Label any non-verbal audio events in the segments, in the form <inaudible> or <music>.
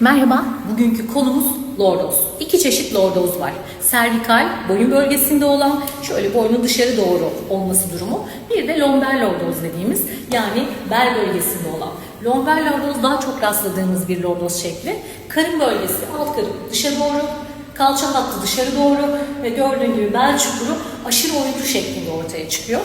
Merhaba, bugünkü konumuz lordoz. İki çeşit lordoz var. Servikal, boyun bölgesinde olan, şöyle boynun dışarı doğru olması durumu. Bir de lomber lordoz dediğimiz, yani bel bölgesinde olan. Lomber lordoz daha çok rastladığımız bir lordoz şekli. Karın bölgesi, alt karın dışarı doğru, kalça hattı dışarı doğru ve gördüğün gibi bel çukuru aşırı oyuncu şeklinde ortaya çıkıyor.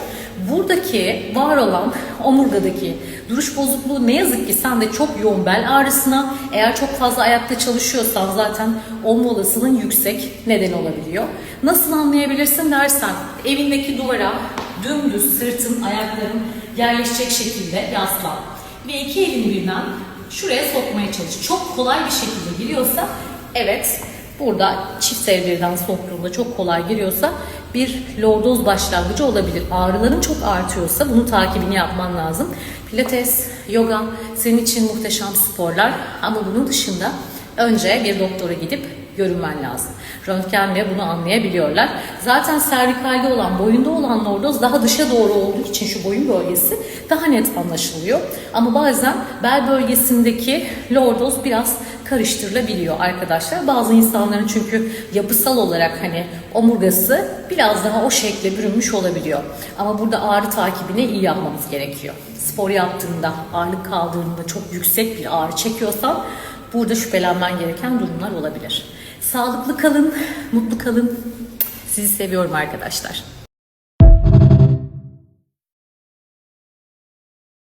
Buradaki var olan <laughs> omurgadaki duruş bozukluğu ne yazık ki sende çok yoğun bel ağrısına, eğer çok fazla ayakta çalışıyorsan zaten olma olasılığın yüksek neden olabiliyor. Nasıl anlayabilirsin dersen evindeki duvara dümdüz sırtın, ayakların yerleşecek şekilde yaslan ve iki elini birden şuraya sokmaya çalış. Çok kolay bir şekilde giriyorsa evet Burada çift sevdirden soktuğunda çok kolay giriyorsa bir lordoz başlangıcı olabilir. Ağrıların çok artıyorsa bunun takibini yapman lazım. Pilates, yoga senin için muhteşem sporlar ama bunun dışında önce bir doktora gidip görünmen lazım. Röntgenle bunu anlayabiliyorlar. Zaten servikalde olan, boyunda olan lordoz daha dışa doğru olduğu için şu boyun bölgesi daha net anlaşılıyor. Ama bazen bel bölgesindeki lordoz biraz karıştırılabiliyor arkadaşlar. Bazı insanların çünkü yapısal olarak hani omurgası biraz daha o şekle bürünmüş olabiliyor. Ama burada ağrı takibini iyi yapmamız gerekiyor. Spor yaptığında, ağırlık kaldırdığında çok yüksek bir ağrı çekiyorsan burada şüphelenmen gereken durumlar olabilir. Sağlıklı kalın, mutlu kalın. Sizi seviyorum arkadaşlar.